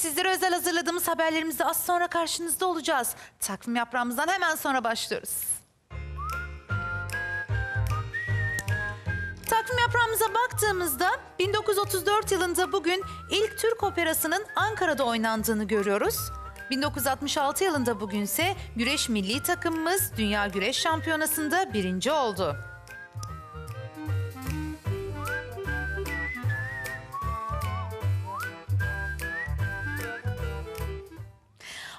sizlere özel hazırladığımız haberlerimizde az sonra karşınızda olacağız. Takvim yaprağımızdan hemen sonra başlıyoruz. Takvim yaprağımıza baktığımızda 1934 yılında bugün ilk Türk operasının Ankara'da oynandığını görüyoruz. 1966 yılında bugünse güreş milli takımımız Dünya Güreş Şampiyonası'nda birinci oldu.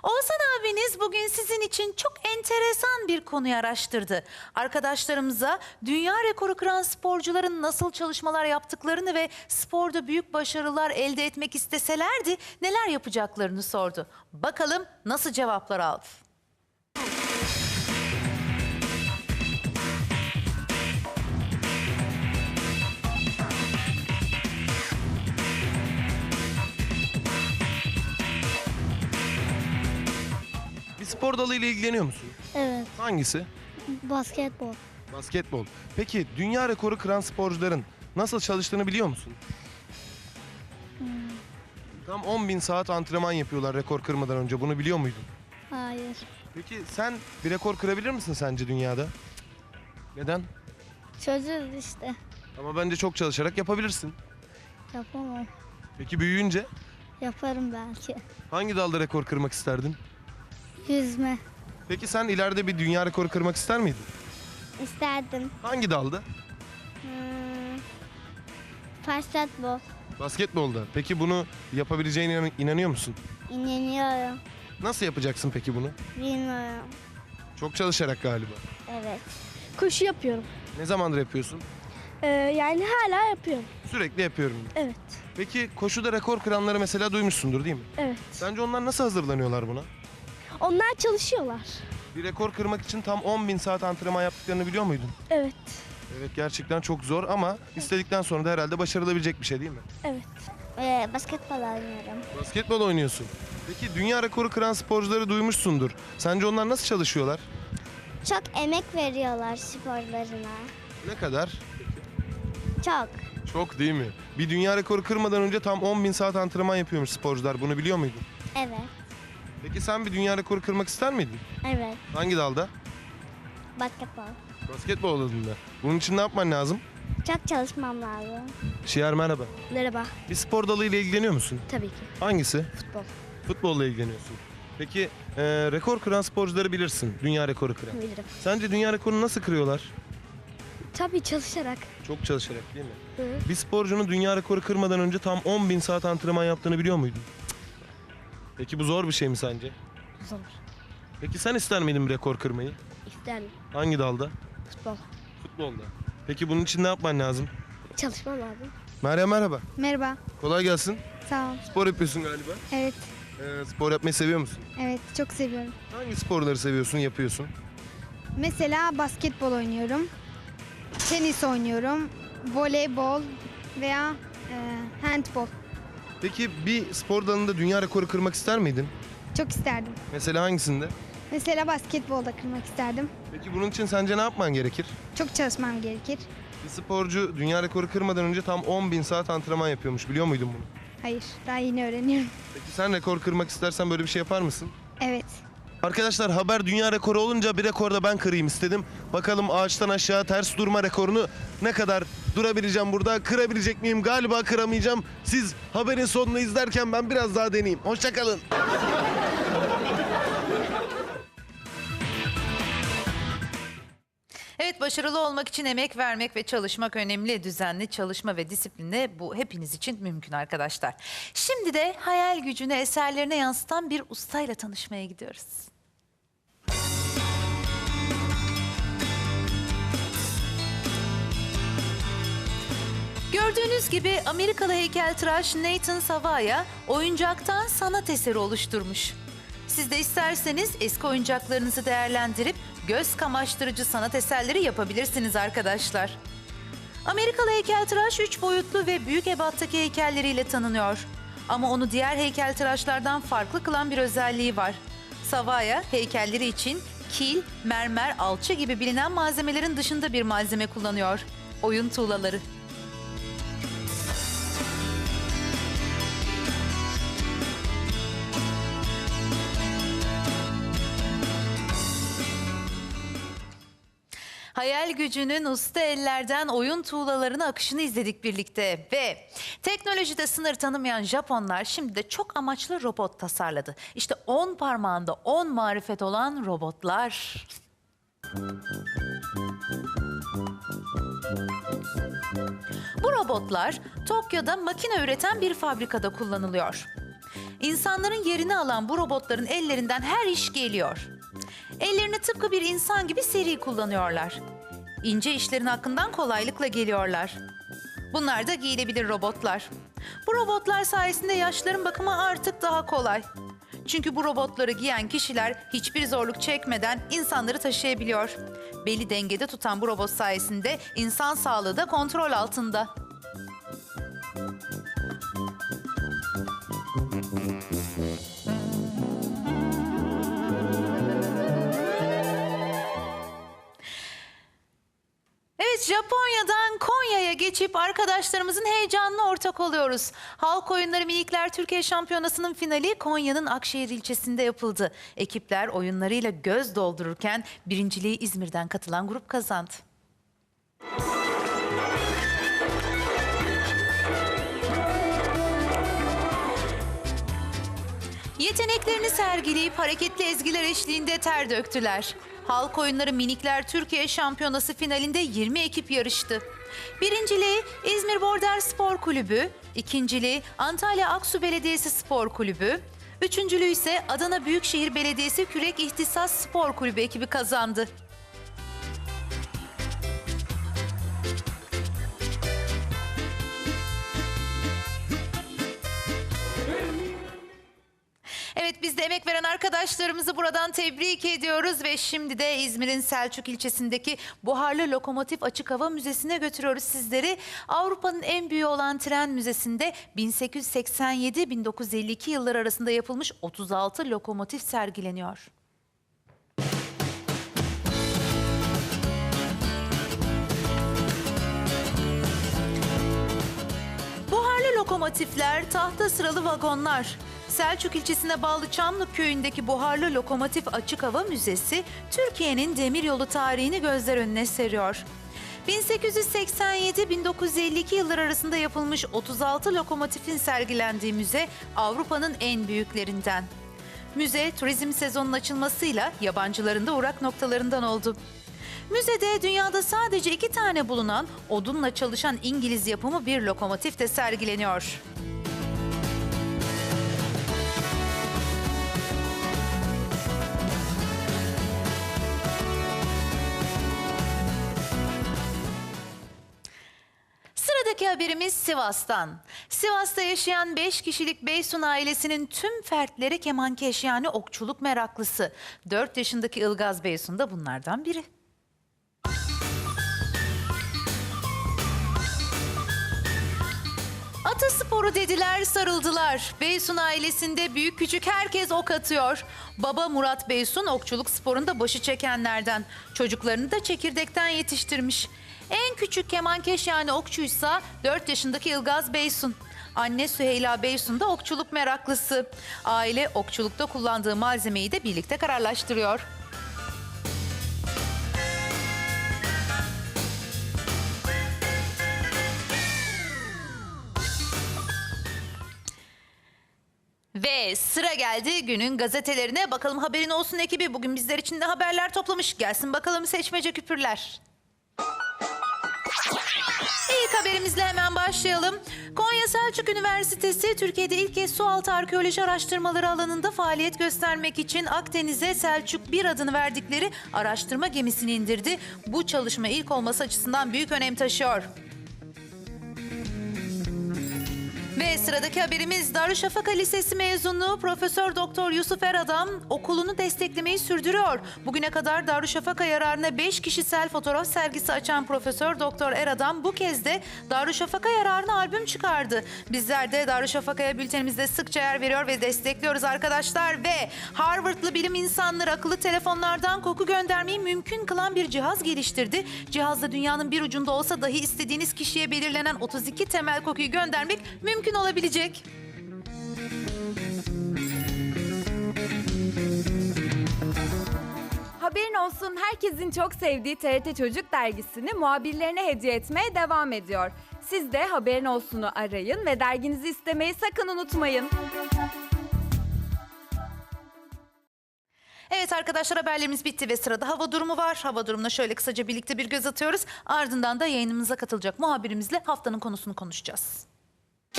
Oğuzhan abiniz bugün sizin için çok enteresan bir konuyu araştırdı. Arkadaşlarımıza dünya rekoru kıran sporcuların nasıl çalışmalar yaptıklarını ve sporda büyük başarılar elde etmek isteselerdi neler yapacaklarını sordu. Bakalım nasıl cevaplar aldı. Spor dalıyla ilgileniyor musun? Evet, Hangisi? basketbol. Basketbol. Peki dünya rekoru kıran sporcuların nasıl çalıştığını biliyor musun? Tam 10 bin saat antrenman yapıyorlar rekor kırmadan önce. Bunu biliyor muydun? Hayır. Peki sen bir rekor kırabilir misin sence dünyada? Neden? Çocuğuz işte. Ama bence çok çalışarak yapabilirsin. Yapamam. Peki büyüyünce Yaparım belki. hangi dalda rekor kırmak isterdin? Yüzme. Peki sen ileride bir dünya rekoru kırmak ister miydin? İsterdim. Hangi dalda? Hmm. Basketbol. Basketbolda. Peki bunu yapabileceğine inan- inanıyor musun? İnanıyorum. Nasıl yapacaksın peki bunu? Bilmiyorum. Çok çalışarak galiba. Evet. Koşu yapıyorum. Ne zamandır yapıyorsun? Ee, yani hala yapıyorum. Sürekli yapıyorum. Evet. Peki koşuda rekor kıranları mesela duymuşsundur değil mi? Evet. Sence onlar nasıl hazırlanıyorlar buna? Onlar çalışıyorlar. Bir rekor kırmak için tam 10 bin saat antrenman yaptıklarını biliyor muydun? Evet. Evet gerçekten çok zor ama istedikten sonra da herhalde başarılabilecek bir şey değil mi? Evet. Ee, basketbol oynuyorum. Basketbol oynuyorsun. Peki dünya rekoru kıran sporcuları duymuşsundur. Sence onlar nasıl çalışıyorlar? Çok emek veriyorlar sporlarına. Ne kadar? Çok. Çok değil mi? Bir dünya rekoru kırmadan önce tam 10 bin saat antrenman yapıyormuş sporcular. Bunu biliyor muydun? Evet. Peki sen bir dünya rekoru kırmak ister miydin? Evet. Hangi dalda? Basketbol. Basketbol dalında. Bunun için ne yapman lazım? Çok çalışmam lazım. Şiar merhaba. Merhaba. Bir spor dalıyla ilgileniyor musun? Tabii ki. Hangisi? Futbol. Futbolla ilgileniyorsun. Peki e, rekor kıran sporcuları bilirsin. Dünya rekoru kıran. Bilirim. Sence dünya rekorunu nasıl kırıyorlar? Tabii çalışarak. Çok çalışarak değil mi? Hı. Bir sporcunun dünya rekoru kırmadan önce tam 10 bin saat antrenman yaptığını biliyor muydun? Peki bu zor bir şey mi sence? Zor. Peki sen ister miydin bir rekor kırmayı? İsterim. Hangi dalda? Futbol. Futbolda. Peki bunun için ne yapman lazım? Çalışmam lazım. Meryem merhaba. Merhaba, Kolay gelsin. sağ ol. Spor yapıyorsun galiba. Evet, Ee, spor yapmayı seviyor musun? evet çok seviyorum. Hangi sporları seviyorsun, yapıyorsun? Mesela basketbol oynuyorum, tenis oynuyorum, voleybol veya e, handbol. Peki bir spor dalında dünya rekoru kırmak ister miydin? Çok isterdim. Mesela hangisinde? Mesela basketbolda kırmak isterdim. Peki bunun için sence ne yapman gerekir? Çok çalışmam gerekir. Bir sporcu dünya rekoru kırmadan önce tam 10 bin saat antrenman yapıyormuş. Biliyor muydun bunu? Hayır, daha yeni öğreniyorum. Peki sen rekor kırmak istersen böyle bir şey yapar mısın? Evet, Arkadaşlar haber dünya rekoru olunca bir rekor da ben kırayım istedim. Bakalım ağaçtan aşağı ters durma rekorunu ne kadar durabileceğim burada? Kırabilecek miyim? Galiba kıramayacağım. Siz haberin sonunu izlerken ben biraz daha deneyeyim. Hoşçakalın. Evet başarılı olmak için emek vermek ve çalışmak önemli. Düzenli çalışma ve disiplinle bu hepiniz için mümkün arkadaşlar. Şimdi de hayal gücünü eserlerine yansıtan bir ustayla tanışmaya gidiyoruz. Gördüğünüz gibi Amerikalı heykeltıraş Nathan Savaya oyuncaktan sanat eseri oluşturmuş. Siz de isterseniz eski oyuncaklarınızı değerlendirip göz kamaştırıcı sanat eserleri yapabilirsiniz arkadaşlar. Amerikalı heykeltıraş üç boyutlu ve büyük ebattaki heykelleriyle tanınıyor. Ama onu diğer heykeltıraşlardan farklı kılan bir özelliği var. Savaya heykelleri için kil, mermer, alçı gibi bilinen malzemelerin dışında bir malzeme kullanıyor. Oyun tuğlaları. Hayal gücünün usta ellerden oyun tuğlalarına akışını izledik birlikte. Ve teknolojide sınır tanımayan Japonlar şimdi de çok amaçlı robot tasarladı. İşte 10 parmağında 10 marifet olan robotlar. Bu robotlar Tokyo'da makine üreten bir fabrikada kullanılıyor. İnsanların yerini alan bu robotların ellerinden her iş geliyor. Ellerini tıpkı bir insan gibi seri kullanıyorlar. İnce işlerin hakkından kolaylıkla geliyorlar. Bunlar da giyilebilir robotlar. Bu robotlar sayesinde yaşların bakımı artık daha kolay. Çünkü bu robotları giyen kişiler hiçbir zorluk çekmeden insanları taşıyabiliyor. Beli dengede tutan bu robot sayesinde insan sağlığı da kontrol altında. Geçip arkadaşlarımızın heyecanına ortak oluyoruz. Halk Oyunları Minikler Türkiye Şampiyonası'nın finali Konya'nın Akşehir ilçesinde yapıldı. Ekipler oyunlarıyla göz doldururken birinciliği İzmir'den katılan grup kazandı. Yeteneklerini sergileyip hareketli ezgiler eşliğinde ter döktüler. Halk Oyunları Minikler Türkiye Şampiyonası finalinde 20 ekip yarıştı. Birinciliği İzmir Border Spor Kulübü, ikinciliği Antalya Aksu Belediyesi Spor Kulübü, üçüncülüğü ise Adana Büyükşehir Belediyesi Kürek İhtisas Spor Kulübü ekibi kazandı. Emek veren arkadaşlarımızı buradan tebrik ediyoruz ve şimdi de İzmir'in Selçuk ilçesindeki Buharlı Lokomotif Açık Hava Müzesi'ne götürüyoruz sizleri. Avrupa'nın en büyüğü olan tren müzesinde 1887-1952 yılları arasında yapılmış 36 lokomotif sergileniyor. Lokomotifler, tahta sıralı vagonlar. Selçuk ilçesine bağlı Çamlık köyündeki Buharlı Lokomotif Açık Hava Müzesi, Türkiye'nin demiryolu tarihini gözler önüne seriyor. 1887-1952 yılları arasında yapılmış 36 lokomotifin sergilendiği müze Avrupa'nın en büyüklerinden. Müze turizm sezonunun açılmasıyla yabancıların da uğrak noktalarından oldu. Müzede dünyada sadece iki tane bulunan odunla çalışan İngiliz yapımı bir lokomotif de sergileniyor. Haberimiz Sivas'tan. Sivas'ta yaşayan 5 kişilik Beysun ailesinin tüm fertleri kemankeş yani okçuluk meraklısı. 4 yaşındaki Ilgaz Beysun da bunlardan biri. Atasporu dediler sarıldılar. Beysun ailesinde büyük küçük herkes ok atıyor. Baba Murat Beysun okçuluk sporunda başı çekenlerden. Çocuklarını da çekirdekten yetiştirmiş. En küçük kemankeş yani okçuysa 4 yaşındaki Ilgaz Beysun. Anne Süheyla Beysun da okçuluk meraklısı. Aile okçulukta kullandığı malzemeyi de birlikte kararlaştırıyor. Ve sıra geldi günün gazetelerine. Bakalım haberin olsun ekibi bugün bizler için de haberler toplamış. Gelsin bakalım seçmece küpürler. İlk haberimizle hemen başlayalım. Konya Selçuk Üniversitesi Türkiye'de ilk kez sualtı arkeoloji araştırmaları alanında faaliyet göstermek için Akdeniz'e Selçuk 1 adını verdikleri araştırma gemisini indirdi. Bu çalışma ilk olması açısından büyük önem taşıyor. Ve sıradaki haberimiz Darüşşafaka Lisesi mezunu Profesör Doktor Yusuf Eradam okulunu desteklemeyi sürdürüyor. Bugüne kadar Darüşşafaka yararına 5 kişisel fotoğraf sergisi açan Profesör Doktor Eradam bu kez de Darüşşafaka yararına albüm çıkardı. Bizler de Darüşşafaka'ya bültenimizde sıkça yer veriyor ve destekliyoruz arkadaşlar. Ve Harvard'lı bilim insanları akıllı telefonlardan koku göndermeyi mümkün kılan bir cihaz geliştirdi. Cihazla dünyanın bir ucunda olsa dahi istediğiniz kişiye belirlenen 32 temel kokuyu göndermek mümkün olabilecek. Haberin olsun herkes Herkesin çok sevdiği TRT Çocuk dergisini muhabirlerine hediye etmeye devam ediyor. Siz de haberin olsunu arayın ve derginizi istemeyi sakın unutmayın. Evet arkadaşlar haberlerimiz bitti ve sırada hava durumu var. Hava durumuna şöyle kısaca birlikte bir göz atıyoruz. Ardından da yayınımıza katılacak muhabirimizle haftanın konusunu konuşacağız.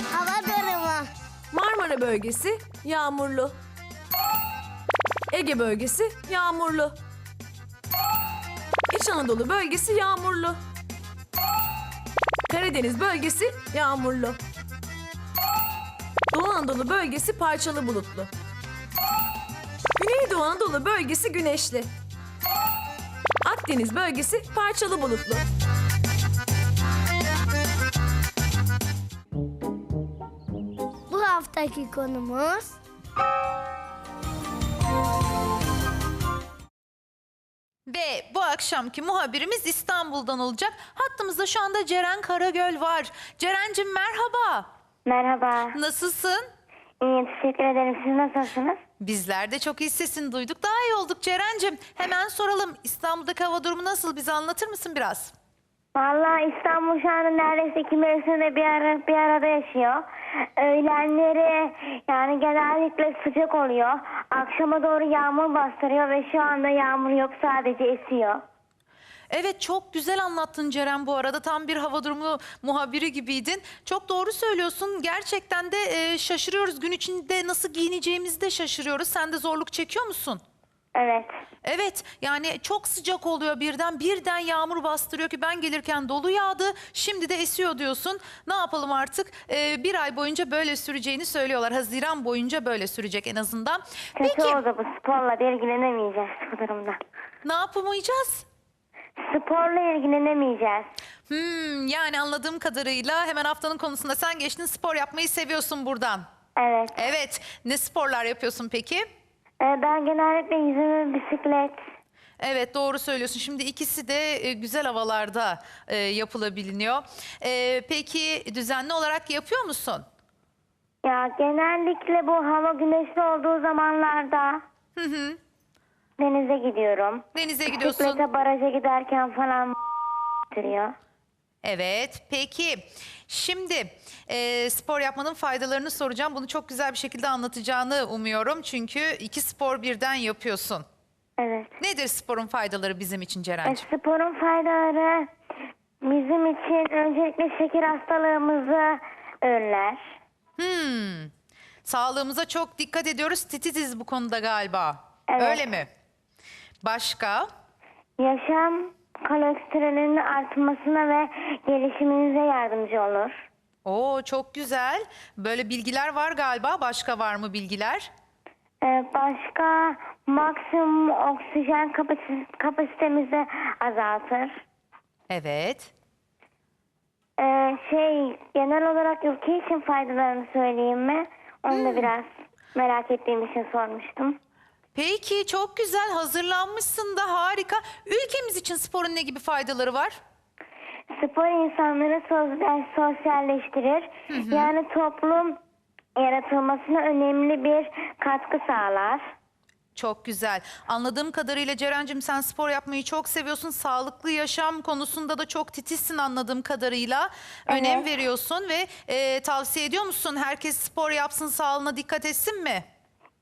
Hava durumu. Marmara bölgesi yağmurlu. Ege bölgesi yağmurlu. İç Anadolu bölgesi yağmurlu. Karadeniz bölgesi yağmurlu. Doğu Anadolu bölgesi parçalı bulutlu. Güneydoğu Anadolu bölgesi güneşli. Akdeniz bölgesi parçalı bulutlu. Haftaki konumuz Ve bu akşamki muhabirimiz İstanbul'dan olacak. Hattımızda şu anda Ceren Karagöl var. Ceren'cim merhaba. Merhaba. Nasılsın? İyiyim, teşekkür ederim. Siz nasılsınız? Bizler de çok iyi sesini duyduk. Daha iyi olduk Ceren'cim. Hemen soralım. İstanbul'daki hava durumu nasıl? Bize anlatır mısın biraz? Vallahi İstanbul şu anda neredeyse iki mevsimde bir, ara, bir arada yaşıyor. Öğlenleri yani genellikle sıcak oluyor. Akşama doğru yağmur bastırıyor ve şu anda yağmur yok sadece esiyor. Evet çok güzel anlattın Ceren bu arada. Tam bir hava durumu muhabiri gibiydin. Çok doğru söylüyorsun. Gerçekten de e, şaşırıyoruz. Gün içinde nasıl giyineceğimizi de şaşırıyoruz. Sen de zorluk çekiyor musun? Evet. Evet yani çok sıcak oluyor birden birden yağmur bastırıyor ki ben gelirken dolu yağdı şimdi de esiyor diyorsun. Ne yapalım artık Ee, bir ay boyunca böyle süreceğini söylüyorlar. Haziran boyunca böyle sürecek en azından. Kötü Peki oldu bu sporla da ilgilenemeyeceğiz bu durumda. ne yapamayacağız? Sporla ilgilenemeyeceğiz. Hmm, yani anladığım kadarıyla hemen haftanın konusunda sen geçtin spor yapmayı seviyorsun buradan. Evet. Evet ne sporlar yapıyorsun peki? Ee, ben genellikle yüzümü bisiklet, Evet doğru söylüyorsun. Şimdi ikisi de e, güzel havalarda e, yapılabiliyor. E, peki düzenli olarak yapıyor musun? Ya genellikle bu hava güneşli olduğu zamanlarda denize gidiyorum. Denize gidiyorsun. Bisiklete baraja giderken falan duruyor. Evet. Peki. Şimdi e, spor yapmanın faydalarını soracağım. Bunu çok güzel bir şekilde anlatacağını umuyorum. Çünkü iki spor birden yapıyorsun. Evet. Nedir sporun faydaları bizim için E, Ceren'ciğim? sporun faydaları bizim için öncelikle şeker hastalığımızı önler. Hmm. Sağlığımıza çok dikkat ediyoruz. Titiziz bu konuda galiba. Evet. Öyle mi? Başka? Yaşam kolesterolünün artmasına ve gelişiminize yardımcı olur. Oo çok güzel. Böyle bilgiler var galiba. Başka var mı bilgiler? E, başka maksimum oksijen kapasite- kapasitemizi azaltır. Evet. Ee, şey genel olarak ülke için faydalarını söyleyeyim mi? Onu da biraz merak ettiğim için sormuştum. Peki çok güzel hazırlanmışsın da harika. Ülkemiz için sporun ne gibi faydaları var? Spor insanları sosyal, sosyalleştirir. Yani toplum yaratılmasına önemli bir katkı sağlar. Çok güzel. Anladığım kadarıyla Ceren'cim sen spor yapmayı çok seviyorsun. Sağlıklı yaşam konusunda da çok titizsin anladığım kadarıyla. Önem Evet. veriyorsun ve e, tavsiye ediyor musun? Herkes spor yapsın, sağlığına dikkat etsin mi?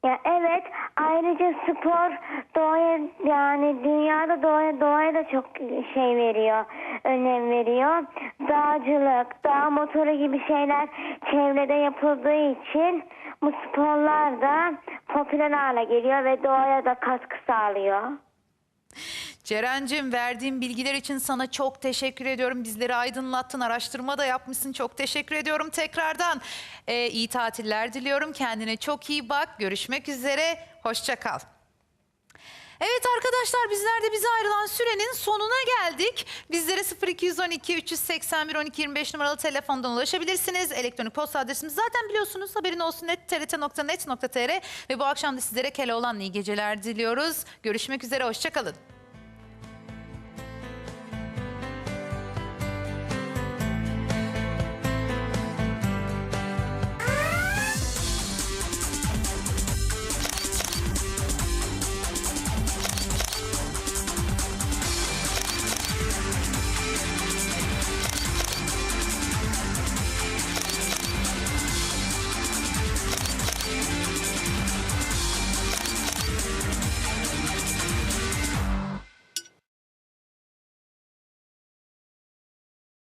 Ya evet ayrıca spor doğaya yani dünyada doğaya, doğaya da çok şey veriyor, önem veriyor. Dağcılık, dağ motoru gibi şeyler çevrede yapıldığı için bu sporlar da popüler hale geliyor ve doğaya da katkı sağlıyor. Ceren'cim verdiğin bilgiler için sana çok teşekkür ediyorum. Bizleri aydınlattın, araştırma da yapmışsın. Çok teşekkür ediyorum tekrardan. Ee, iyi tatiller diliyorum. Kendine çok iyi bak. Görüşmek üzere. Hoşça kal. Evet arkadaşlar bizler de bize ayrılan sürenin sonuna geldik. Bizlere 0212 381 12 25 numaralı telefondan ulaşabilirsiniz. Elektronik posta adresimiz zaten biliyorsunuz. Haberin olsun net trt.net.tr ve bu akşam da sizlere Keloğlan'la iyi geceler diliyoruz. Görüşmek üzere, hoşçakalın.